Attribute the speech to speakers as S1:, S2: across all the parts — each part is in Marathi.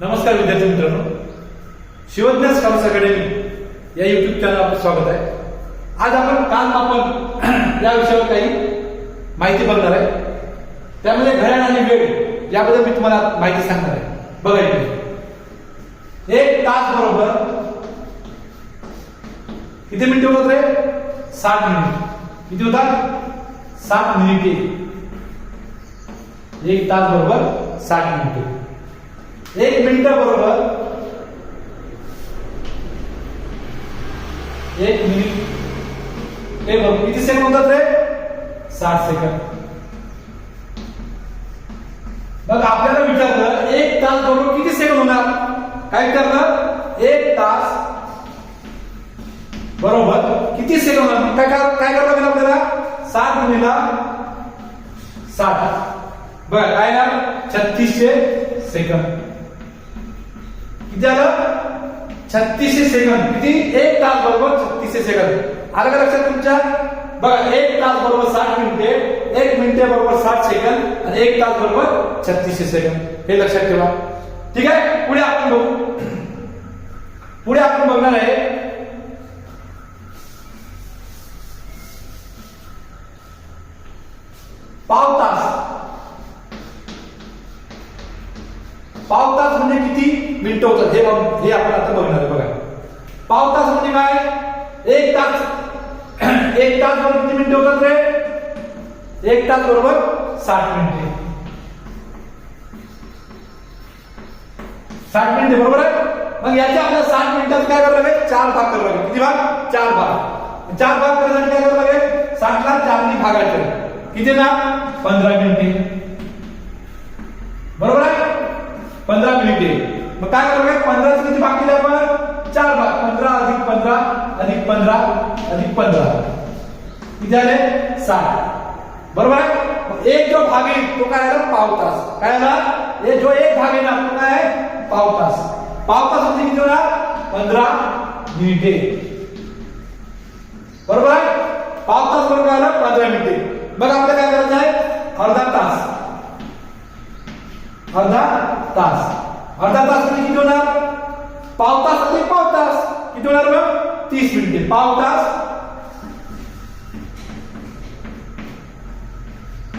S1: नमस्कार विद्यार्थी मित्रांनो. शिवज्ञान स्कॉलर्स अकॅडमी या युट्यूब चॅनल आपलं स्वागत आहे. आज आपण कालमापन या विषयावर काही माहिती बघणार आहे. त्यामध्ये घड्याळ आणि वेळ याबद्दल मी तुम्हाला माहिती सांगणार आहे. बघा इथे. एक तास बरोबर किती मिनिटे होत रे? साठ मिनिट. किती होतात सात मिनिटे. एक तास बरोबर साठ मिनिटे. एक मिनिट बरोबर. एक मिनिट. हे बघ किती सेकंद होतात रे साठ सेकंद. मग आपल्याला विचारलं एक तास बरोबर किती सेकंद होणार? काय करणार? एक तास. बरोबर. किती सेकंद होणार? मग काय काय काय करावं लागेल आपल्याला? सात गुणिला साठ. बघ काय ना छत्तीसशे सेकंद. किती आलं छत्तीसशे सेकंद. किती? एक तास बरोबर छत्तीसशे सेकंद. आलं का लक्षात तुमच्या? बघा एक तास बरोबर साठ मिनिटे एक मिनिटे बरोबर साठ सेकंद आणि एक तास बरोबर छत्तीसशे सेकंद. हे लक्षात ठेवा. ठीक आहे? पुढे आपण बघू पुढे आपण बघणार आहे पाव तास पाव तास म्हणजे किती? मिनिटं होतात. हे बघ- हे आपण आता बघणार आहे बघा. पाव तास म्हणजे काय? एक तास. एक तास बरोबर किती मिनिटं होतात रे? एक तास बरोबर साठ मिनिटे. साठ मिनिटे बरोबर आहे? मग याचे आपल्याला साठ मिनिटात काय करावं लागेल चार भाग करावं लागेल किती भाग? चार भाग. चार भाग करण्यासाठी काय करावं लागेल साठला चारनी भागायचं. किती ना पंधरा मिनिटे. पंधरा मिनिटे मग काय करूया पंधराचे किती भाग केले आपण? चार भाग. पंधरा अधिक पंधरा अधिक पंधरा अधिक पंधरा. किती आले? साठ. बरोबर आहे? एक जो भाग येईल तो काय आला? पाव तास. काय आला? हे जो एक भाग येणार तो काय आहे? पाव तास. पाव तास म्हणजे किती होणार? पंधरा मिनिटे बरोबर आहे? पाव तास बरोबर आला? पंधरा मिनिटे मग आपल्याला काय करायचं आहे? अर्धा तास. अर्धा तास अर्धा तास म्हणजे किती होणार? पाव तास म्हणजे पाव तास किती होणार मग तीस मिनिटे. पाव तास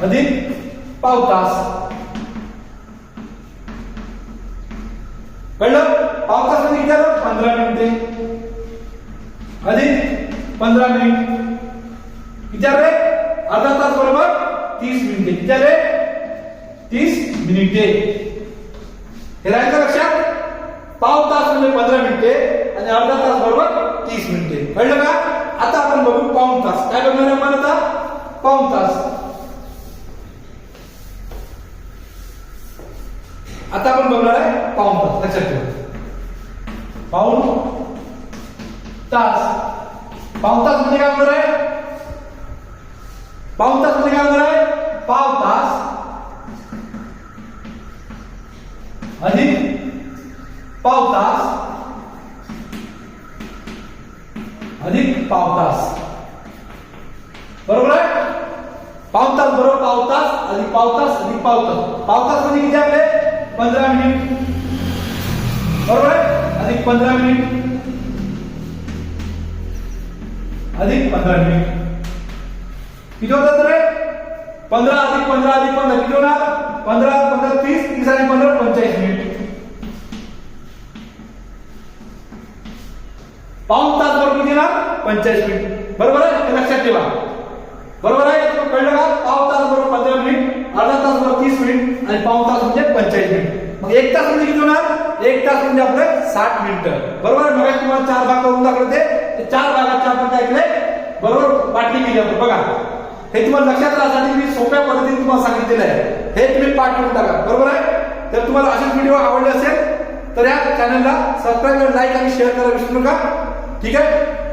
S1: अधिक पाव तास कळलं? पाव तास म्हणजे किती आलं पंधरा मिनिटे. अधिक पंधरा मिनिट. किती अर्धा तास बरोबर तीस मिनिटे. किती तीस मिनिटे. हे राहायचं लक्षात? पाव तास म्हणजे पंधरा मिनिटे आणि अर्धा तास बरोबर तीस मिनिटे. कळलं का? आता आपण बघू पाऊन तास. काय बघणार आहे आपण आता? पाऊन तास. आता आपण बघणार आहे पाऊन तास. लक्षात ठेवा. पाऊन तास. पाऊन तास म्हणजे काय होणार आहे? पाऊन तास म्हणजे काय होणार आहे? पाव अधिक पाव तास अधिक पाव तास बरोबर आहे? पाव तास बरोबर पाव तास अधिक पाव तास अधिक पाव तास पाव तास म्हणजे किती आपले? पंधरा मिनिट. बरोबर आहे? अधिक पंधरा मिनिट. अधिक पंधरा मिनिट. किती होतात रे? पंधरा अधिक पंधरा अधिक पंधरा. किती होणार? पंधरा पंधरा तीस तीस आणि पंधरा पंचाळीस मिनिट. पाऊन तास बरोबर किती ना पंचाळीस मिनिट. बरोबर आहे? लक्षात ठेवा. बरोबर आहे? कळलं का? पाव तास बरोबर पंधरा मिनिट अर्धा तास बरोबर तीस मिनिट आणि पाऊन तास म्हणजे पंचाळीस मिनिट. मग एक तास म्हणजे किती होणार? एक तास म्हणजे आपले साठ मिनिटं. बरोबर मग तुम्हाला चार भाग करून दाखवले ते चार भागाचे आपण काय केले बरोबर? वाटणी केली आपण. बघा. हे तुम्हाला लक्षात राहण्यासाठी मी सोप्या पद्धतीने तुम्हाला सांगितलेलं आहे. हे तुम्ही पाठ करून टाका. बरोबर आहे? तर तुम्हाला असेच व्हिडिओ आवडले असेल तर या चॅनलला सबस्क्राईब लाईक आणि शेअर करायला विसरू नका. ठीक आहे?